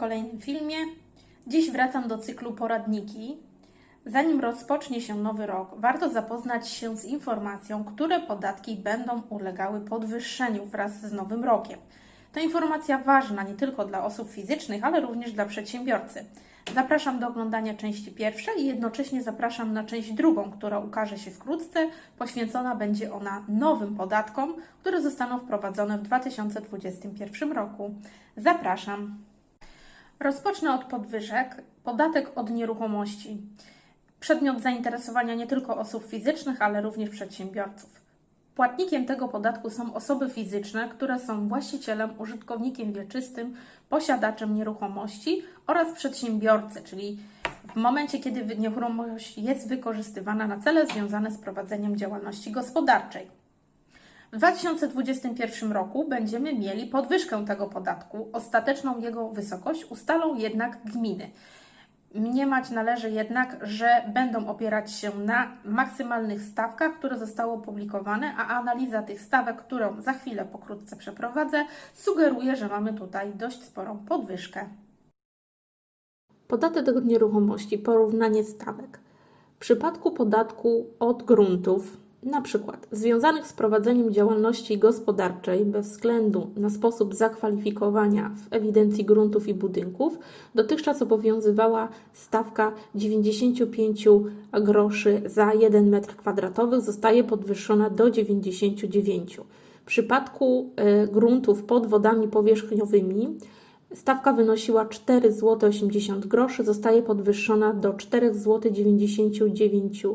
kolejnym filmie. Dziś wracam do cyklu poradniki. Zanim rozpocznie się nowy rok, warto zapoznać się z informacją, które podatki będą ulegały podwyższeniu wraz z nowym rokiem. To informacja ważna nie tylko dla osób fizycznych, ale również dla przedsiębiorcy. Zapraszam do oglądania części pierwszej i jednocześnie zapraszam na część drugą, która ukaże się wkrótce. Poświęcona będzie ona nowym podatkom, które zostaną wprowadzone w 2021 roku. Zapraszam. Rozpocznę od podwyżek. Podatek od nieruchomości. Przedmiot zainteresowania nie tylko osób fizycznych, ale również przedsiębiorców. Płatnikiem tego podatku są osoby fizyczne, które są właścicielem, użytkownikiem wieczystym, posiadaczem nieruchomości oraz przedsiębiorcy, czyli w momencie, kiedy nieruchomość jest wykorzystywana na cele związane z prowadzeniem działalności gospodarczej. W 2021 roku będziemy mieli podwyżkę tego podatku. Ostateczną jego wysokość ustalą jednak gminy. Mniemać należy jednak, że będą opierać się na maksymalnych stawkach, które zostały opublikowane, a analiza tych stawek, którą za chwilę pokrótce przeprowadzę, sugeruje, że mamy tutaj dość sporą podwyżkę. Podatek od nieruchomości, porównanie stawek. W przypadku podatku od gruntów, na przykład związanych z prowadzeniem działalności gospodarczej bez względu na sposób zakwalifikowania w ewidencji gruntów i budynków, dotychczas obowiązywała stawka 95 groszy za 1 m2, zostaje podwyższona do 99. W przypadku e, gruntów pod wodami powierzchniowymi Stawka wynosiła 4 zł 80 groszy, zostaje podwyższona do 4 zł 99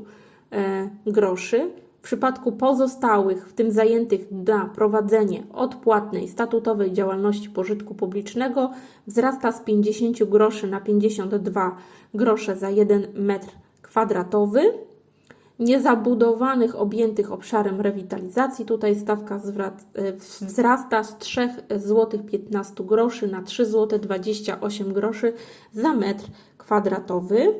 e, groszy. W przypadku pozostałych, w tym zajętych na prowadzenie odpłatnej statutowej działalności pożytku publicznego, wzrasta z 50 groszy na 52 grosze za 1 metr kwadratowy niezabudowanych objętych obszarem rewitalizacji. Tutaj stawka e, wzrasta z 3 zł 15 groszy na 3 zł 28 groszy za metr kwadratowy.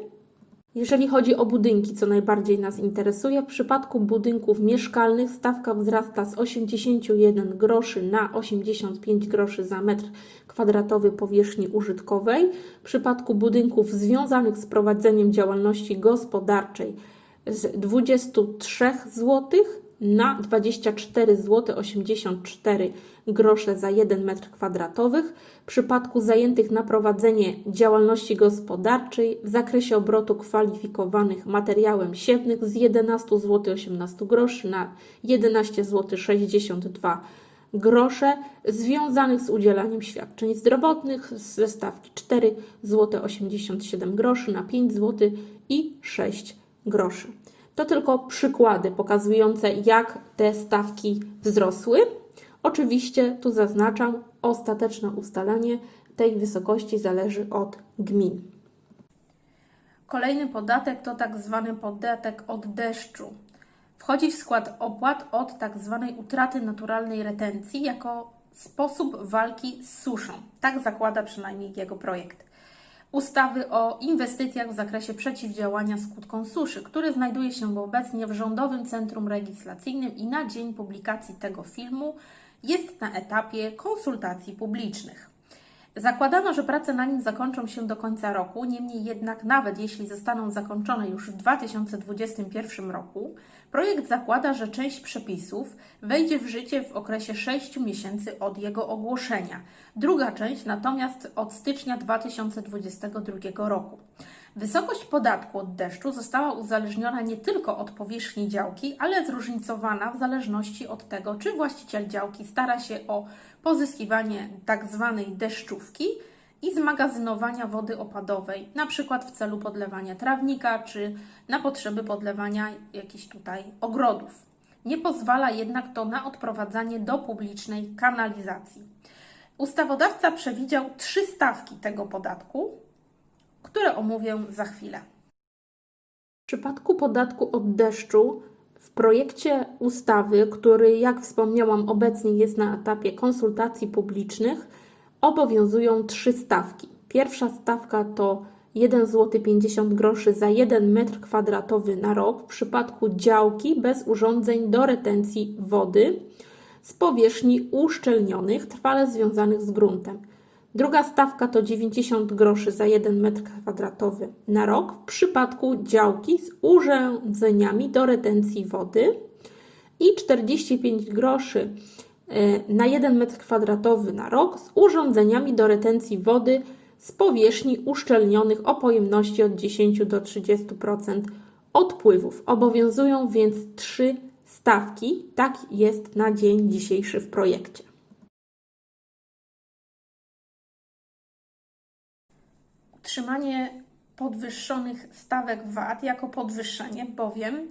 Jeżeli chodzi o budynki, co najbardziej nas interesuje, w przypadku budynków mieszkalnych stawka wzrasta z 81 groszy na 85 groszy za metr kwadratowy powierzchni użytkowej. W przypadku budynków związanych z prowadzeniem działalności gospodarczej z 23 zł na 24 zł 84 grosze za 1 metr kwadratowych. W przypadku zajętych na prowadzenie działalności gospodarczej w zakresie obrotu kwalifikowanych materiałem siewnych z 11 zł 18 groszy na 11 zł 62 grosze związanych z udzielaniem świadczeń zdrowotnych ze stawki 4 zł 87 groszy na 5 zł i 6 groszy. To tylko przykłady pokazujące, jak te stawki wzrosły. Oczywiście tu zaznaczam, ostateczne ustalenie tej wysokości zależy od gmin. Kolejny podatek to tak zwany podatek od deszczu. Wchodzi w skład opłat od tak zwanej utraty naturalnej retencji jako sposób walki z suszą. Tak zakłada przynajmniej jego projekt. Ustawy o inwestycjach w zakresie przeciwdziałania skutkom suszy, który znajduje się obecnie w Rządowym Centrum Legislacyjnym i na dzień publikacji tego filmu jest na etapie konsultacji publicznych. Zakładano, że prace na nim zakończą się do końca roku, niemniej jednak, nawet jeśli zostaną zakończone już w 2021 roku, projekt zakłada, że część przepisów wejdzie w życie w okresie 6 miesięcy od jego ogłoszenia, druga część natomiast od stycznia 2022 roku. Wysokość podatku od deszczu została uzależniona nie tylko od powierzchni działki, ale zróżnicowana w zależności od tego, czy właściciel działki stara się o pozyskiwanie tak zwanej deszczówki i zmagazynowania wody opadowej, na przykład w celu podlewania trawnika czy na potrzeby podlewania jakichś tutaj ogrodów. Nie pozwala jednak to na odprowadzanie do publicznej kanalizacji. Ustawodawca przewidział trzy stawki tego podatku, które omówię za chwilę. W przypadku podatku od deszczu w projekcie ustawy, który jak wspomniałam obecnie jest na etapie konsultacji publicznych, obowiązują trzy stawki. Pierwsza stawka to 1 zł 50 groszy za 1 metr kwadratowy na rok w przypadku działki bez urządzeń do retencji wody z powierzchni uszczelnionych trwale związanych z gruntem. Druga stawka to 90 groszy za 1 metr kwadratowy na rok w przypadku działki z urządzeniami do retencji wody i 45 groszy e, na 1 metr kwadratowy na rok z urządzeniami do retencji wody z powierzchni uszczelnionych o pojemności od 10 do 30% odpływów. Obowiązują więc trzy stawki. Tak jest na dzień dzisiejszy w projekcie. Utrzymanie podwyższonych stawek VAT jako podwyższenie, bowiem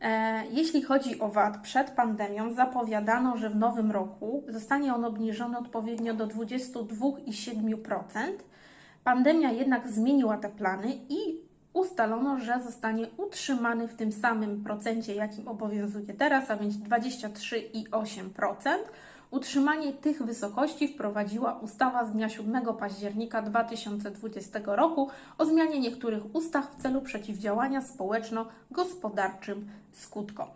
e, jeśli chodzi o VAT przed pandemią, zapowiadano, że w nowym roku zostanie on obniżony odpowiednio do 22,7%. Pandemia jednak zmieniła te plany i ustalono, że zostanie utrzymany w tym samym procencie, jakim obowiązuje teraz, a więc 23,8%. Utrzymanie tych wysokości wprowadziła ustawa z dnia 7 października 2020 roku o zmianie niektórych ustaw w celu przeciwdziałania społeczno-gospodarczym skutkom.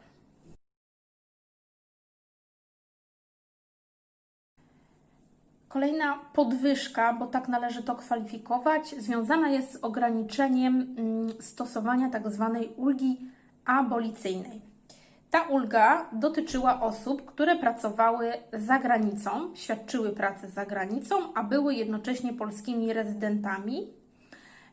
Kolejna podwyżka, bo tak należy to kwalifikować, związana jest z ograniczeniem mm, stosowania tzw. ulgi abolicyjnej. Ta ulga dotyczyła osób, które pracowały za granicą, świadczyły pracę za granicą, a były jednocześnie polskimi rezydentami.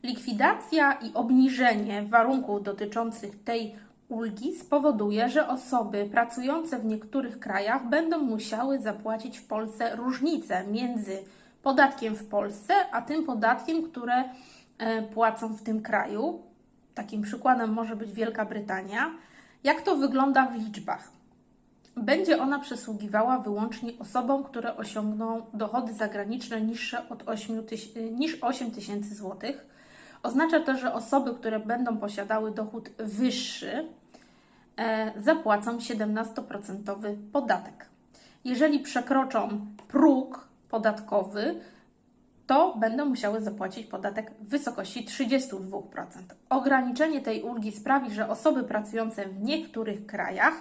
Likwidacja i obniżenie warunków dotyczących tej ulgi spowoduje, że osoby pracujące w niektórych krajach będą musiały zapłacić w Polsce różnicę między podatkiem w Polsce a tym podatkiem, które e, płacą w tym kraju. Takim przykładem może być Wielka Brytania. Jak to wygląda w liczbach? Będzie ona przysługiwała wyłącznie osobom, które osiągną dochody zagraniczne niższe od 8 tyś- niż 8 tysięcy złotych. Oznacza to, że osoby, które będą posiadały dochód wyższy, e, zapłacą 17% podatek. Jeżeli przekroczą próg podatkowy, to będą musiały zapłacić podatek w wysokości 32%. Ograniczenie tej ulgi sprawi, że osoby pracujące w niektórych krajach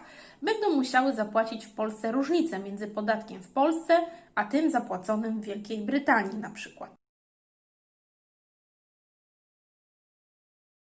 będą musiały zapłacić w Polsce różnicę między podatkiem w Polsce a tym zapłaconym w Wielkiej Brytanii na przykład.